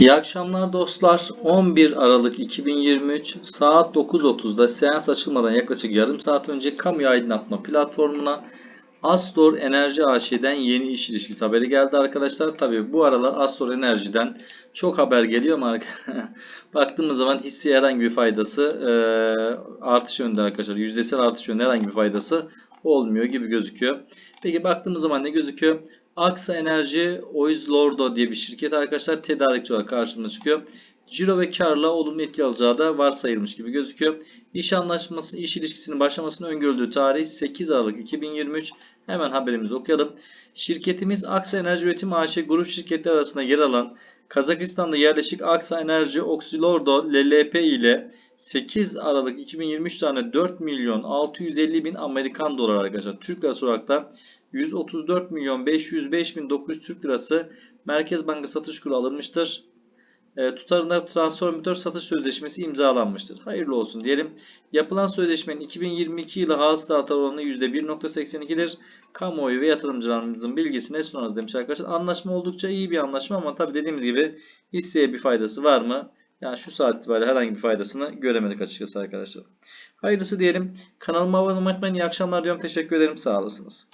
İyi akşamlar dostlar. 11 Aralık 2023 saat 9.30'da seans açılmadan yaklaşık yarım saat önce kamu aydınlatma platformuna Astor Enerji AŞ'den yeni iş ilişkisi haberi geldi arkadaşlar. Tabi bu aralar Astor Enerji'den çok haber geliyor ama baktığımız zaman hisseye herhangi bir faydası e, artış yönünde arkadaşlar. Yüzdesel artış yönünde herhangi bir faydası olmuyor gibi gözüküyor. Peki baktığımız zaman ne gözüküyor? Aksa Enerji Oiz Lordo diye bir şirket arkadaşlar tedarikçi olarak karşımıza çıkıyor. Ciro ve karla olumlu etki alacağı da varsayılmış gibi gözüküyor. İş anlaşması, iş ilişkisinin başlamasının öngörüldüğü tarih 8 Aralık 2023. Hemen haberimizi okuyalım. Şirketimiz Aksa Enerji Üretim AŞ grup şirketler arasında yer alan Kazakistan'da yerleşik Aksa Enerji Oxylordo LLP ile 8 Aralık 2023 tane 4 milyon 650 bin Amerikan dolar arkadaşlar. Türk lirası olarak da 134 milyon 505 bin 900 Türk lirası Merkez Banka satış kuru alınmıştır. E, tutarında transformatör satış sözleşmesi imzalanmıştır. Hayırlı olsun diyelim. Yapılan sözleşmenin 2022 yılı hasılat oranı %1.82'dir. Kamuoyu ve yatırımcılarımızın bilgisine sunarız demiş arkadaşlar. Anlaşma oldukça iyi bir anlaşma ama tabi dediğimiz gibi hisseye bir faydası var mı? Yani şu saat itibariyle herhangi bir faydasını göremedik açıkçası arkadaşlar. Hayırlısı diyelim. Kanalıma abone olmayı unutmayın. İyi akşamlar diyorum. Teşekkür ederim. Sağ olasınız.